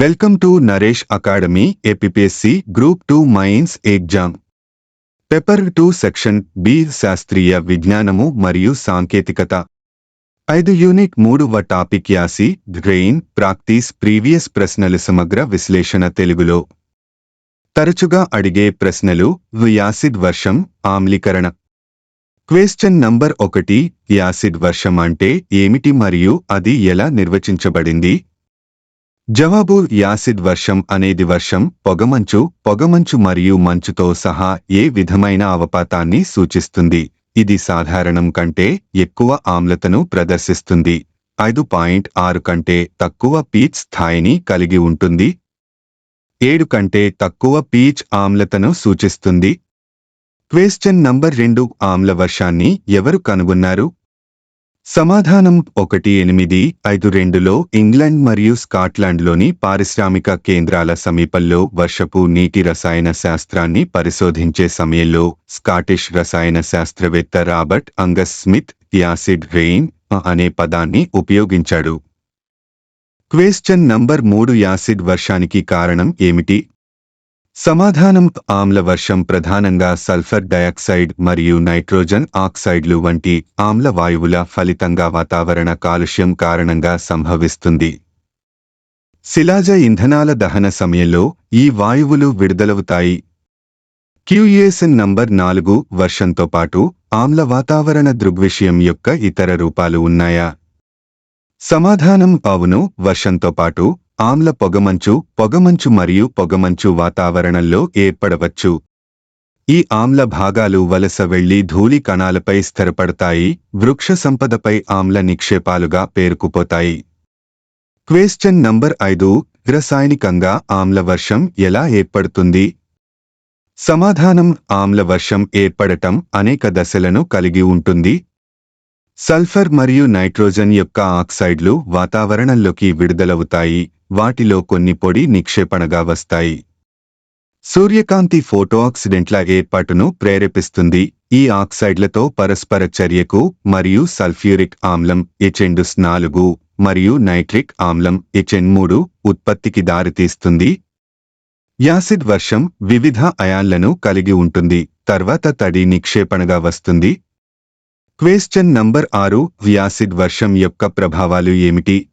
Welcome to Naresh academy APSC group two mains exam. Paper two section B శాస్త్రీయ విజ్ఞానము మరియు సాంకేతికత. ఐదు యూనిట్ మూడవ topic acid rain practice previous ప్రశ్నలు సమగ్ర విశ్లేషణ తెలుగులో. తరచుగా అడిగే ప్రశ్నలు యాసిడ్ వర్షం ఆమ్లీకరణ. క్వేశ్చన్ నంబర్ ఒకటి యాసిడ్ వర్షం అంటే ఏమిటి మరియు అది ఎలా నిర్వచించబడింది? జవాబు యాసిడ్ వర్షం అనేది వర్షం పొగమంచు పొగమంచు మరియు మంచుతో సహా ఏ విధమైన అవపాతాన్ని సూచిస్తుంది? ఇది సాధారణం కంటే ఎక్కువ ఆమ్లతను ప్రదర్శిస్తుంది. ఐదు పాయింట్ ఆరు కంటే తక్కువ పీచ్ స్థాయిని కలిగి ఉంటుంది. ఏడు కంటే తక్కువ పీచ్ ఆమ్లతను సూచిస్తుంది. క్వేశ్చన్ నంబర్ రెండు ఆమ్ల వర్షాన్ని ఎవరు కనుగొన్నారు? సమాధానం ఒకటి ఎనిమిది ఐదు రెండులో ఇంగ్లాండ్ మరియు స్కాట్లాండ్లోని పారిశ్రామిక కేంద్రాల సమీపంలో వర్షపు నీటి రసాయన శాస్త్రాన్ని పరిశోధించే సమయంలో స్కాటిష్ రసాయన శాస్త్రవేత్త Robert Angus Smith acid rain అనే పదాన్ని ఉపయోగించాడు. క్వేశ్చన్ నంబర్ మూడు యాసిడ్ వర్షానికి కారణం ఏమిటి? సమాధానం ఆమ్ల వర్షం ప్రధానంగా సల్ఫర్ డయాక్సైడ్ మరియు నైట్రోజన్ ఆక్సైడ్లు వంటి ఆమ్ల వాయువుల ఫలితంగా వాతావరణ కాలుష్యం కారణంగా సంభవిస్తుంది. శిలాజ ఇంధనాల దహన సమయంలో ఈ వాయువులు విడుదలవుతాయి. క్యూఏఎస్ఎన్ నంబర్ నాలుగు వర్షంతో పాటు ఆమ్ల వాతావరణ దృగ్విషయం యొక్క ఇతర రూపాలు ఉన్నాయా? సమాధానం అవును వర్షంతో పాటు ఆమ్ల పొగమంచు పొగమంచు మరియు పొగమంచు వాతావరణంలో ఏర్పడవచ్చు. ఈ ఆమ్ల భాగాలు వలస వెళ్ళి ధూళి కణాలపై స్థిరపడతాయి వృక్ష సంపదపై ఆమ్ల నిక్షేపాలుగా పేరుకుపోతాయి. క్వేశ్చన్ నంబర్ ఐదు రసాయనికంగా ఆమ్ల వర్షం ఎలా ఏర్పడుతుంది? సమాధానం ఆమ్ల వర్షం ఏర్పడటం అనేక దశలను కలిగి ఉంటుంది. సల్ఫర్ మరియు నైట్రోజన్ యొక్క ఆక్సైడ్లు వాతావరణంలోకి విడుదలవుతాయి. వాటిలో కొన్ని పొడి నిక్షేపణగా వస్తాయి. సూర్యకాంతి ఫోటోఆక్సిడెంట్ల ఏర్పాటును ప్రేరేపిస్తుంది. ఈ ఆక్సైడ్లతో పరస్పర చర్యకు మరియు సల్ఫ్యూరిక్ ఆమ్లం ఎచెండుస్ నాలుగు మరియు నైట్రిక్ ఆమ్లం ఎచెన్ మూడు ఉత్పత్తికి దారితీస్తుంది. యాసిడ్ వర్షం వివిధ అయాన్లను కలిగి ఉంటుంది. తర్వాత తడి నిక్షేపణగా వస్తుంది. క్వేశ్చన్ నంబర్ ఆరు. యాసిడ్ వర్షం యొక్క ప్రభావాలు ఏమిటి?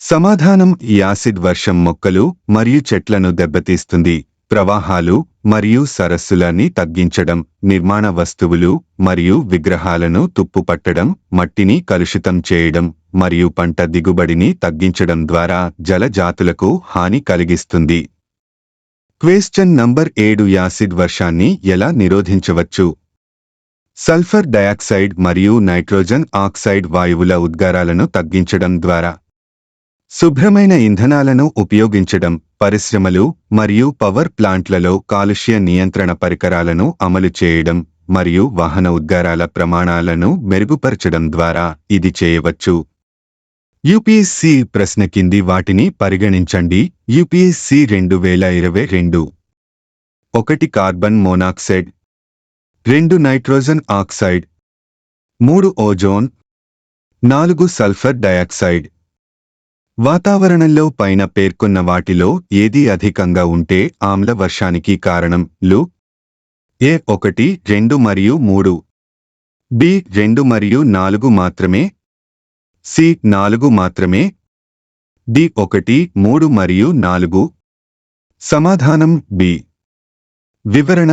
సమాధానం యాసిడ్ వర్షం మొక్కలు మరియు చెట్లను దెబ్బతీస్తుంది. ప్రవాహాలు మరియు సరస్సులని తగ్గించడం నిర్మాణ వస్తువులు మరియు విగ్రహాలను తుప్పుపట్టడం మట్టిని కలుషితం చేయడం మరియు పంట దిగుబడిని తగ్గించడం ద్వారా జలజాతులకు హాని కలిగిస్తుంది. క్వేశ్చన్ నంబర్ ఏడు యాసిడ్ వర్షాన్ని ఎలా నిరోధించవచ్చు? సల్ఫర్ డయాక్సైడ్ మరియు నైట్రోజన్ ఆక్సైడ్ వాయువుల ఉద్గారాలను తగ్గించడం ద్వారా శుభ్రమైన ఇంధనాలను ఉపయోగించడం పరిశ్రమలు మరియు పవర్ ప్లాంట్లలో కాలుష్య నియంత్రణ పరికరాలను అమలు చేయడం మరియు వాహన ఉద్గారాల ప్రమాణాలను మెరుగుపరచడం ద్వారా ఇది చేయవచ్చు. యూపీఎస్సి ప్రశ్న కింది వాటిని పరిగణించండి. యూపీఎస్సి రెండు వేల ఇరవై రెండు. ఒకటి కార్బన్ మోనాక్సైడ్. రెండు నైట్రోజన్ ఆక్సైడ్. మూడు ఓజోన్. నాలుగు సల్ఫర్ డయాక్సైడ్. వాతావరణంలో పైన పేర్కొన్న వాటిలో ఏది అధికంగా ఉంటే ఆమ్ల వర్షానికి కారణం లు. ఏ ఒకటి రెండు మరియు మూడు. బి రెండు మరియు నాలుగు మాత్రమే. సి నాలుగు మాత్రమే. డి ఒకటి మూడు మరియు నాలుగు. సమాధానం బి. వివరణ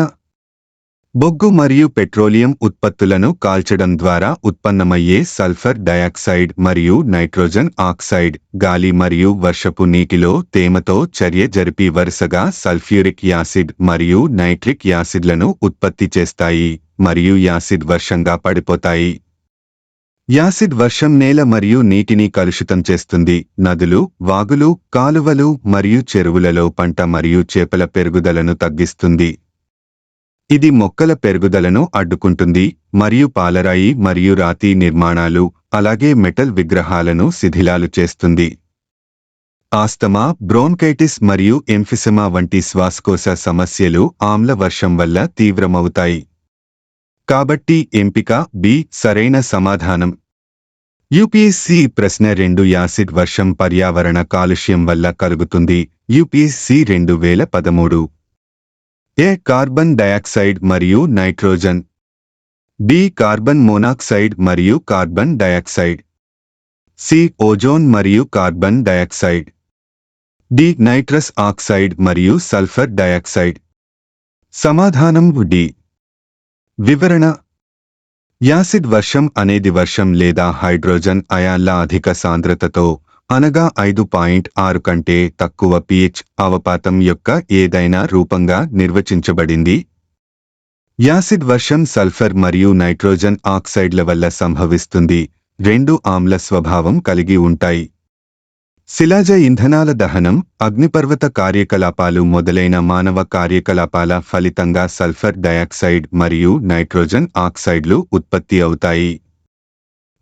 బొగ్గు మరియు పెట్రోలియం ఉత్పత్తులను కాల్చడం ద్వారా ఉత్పన్నమయ్యే సల్ఫర్ డయాక్సైడ్ మరియు నైట్రోజన్ ఆక్సైడ్. గాలి మరియు వర్షపు నీటిలో తేమతో చర్య జరిపి వరుసగా సల్ఫ్యూరిక్ యాసిడ్ మరియు నైట్రిక్ యాసిడ్లను ఉత్పత్తి చేస్తాయి మరియు యాసిడ్ వర్షంగా పడిపోతాయి. యాసిడ్ వర్షం నేల మరియు నీటిని కలుషితం చేస్తుంది. నదులు వాగులు కాలువలు మరియు చెరువులలో పంట మరియు చేపల పెరుగుదలను తగ్గిస్తుంది. ఇది మొక్కల పెరుగుదలను అడ్డుకుంటుంది మరియు పాలరాయి మరియు రాతి నిర్మాణాలు అలాగే మెటల్ విగ్రహాలను శిథిలాలు చేస్తుంది. ఆస్తమా బ్రోన్కైటిస్ మరియు ఎంఫిసమా వంటి శ్వాసకోశ సమస్యలు ఆమ్ల వర్షం వల్ల తీవ్రమవుతాయి. కాబట్టి ఎంపిక బి సరైన సమాధానం. యూపీఎస్సీ ప్రశ్న రెండు యాసిడ్ వర్షం పర్యావరణ కాలుష్యం వల్ల కలుగుతుంది. యూపీఎస్సీ రెండు వేల పదమూడు. ఏ కార్బన్ డయాక్సైడ్ మరియు నైట్రోజన్? బి కార్బన్ మోనాక్సైడ్ మరియు కార్బన్ డయాక్సైడ్. సి ఓజోన్ మరియు carbon dioxide. D nitrous oxide మరియు సల్ఫర్ డయాక్సైడ్. సమాధానం డి. వివరణ. యాసిడ్ వర్షం అనేది వర్షం లేదా హైడ్రోజన్ అయాన్ల అధిక సాంద్రతతో అనగా ఐదు పాయింట్ ఆరు కంటే తక్కువ పిహెచ్ అవపాతం యొక్క ఏదైనా రూపంగా నిర్వచించబడింది. యాసిడ్ వర్షం సల్ఫర్ మరియు నైట్రోజన్ ఆక్సైడ్ల వల్ల సంభవిస్తుంది. రెండు ఆమ్ల స్వభావం కలిగి ఉంటాయి. శిలాజ ఇంధనాల దహనం అగ్నిపర్వత కార్యకలాపాలు మొదలైన మానవ కార్యకలాపాల ఫలితంగా సల్ఫర్ డయాక్సైడ్ మరియు నైట్రోజన్ ఆక్సైడ్లు ఉత్పత్తి అవుతాయి.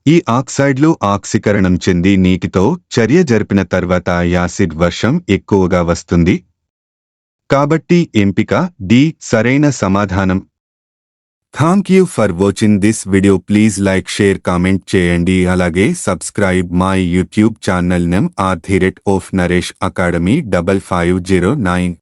ఈ ఆక్సైడ్లు ఆక్సీకరణం చెంది నీటితో చర్య జరిపిన తర్వాత యాసిడ్ వర్షం ఎక్కువగా వస్తుంది. కాబట్టి ఎంపిక డి. సరైన సమాధానం. Thank you for watching this video please like share comment చేయండి. అలాగే subscribe my YouTube channel name are the rate of Naresh academy double five zero nine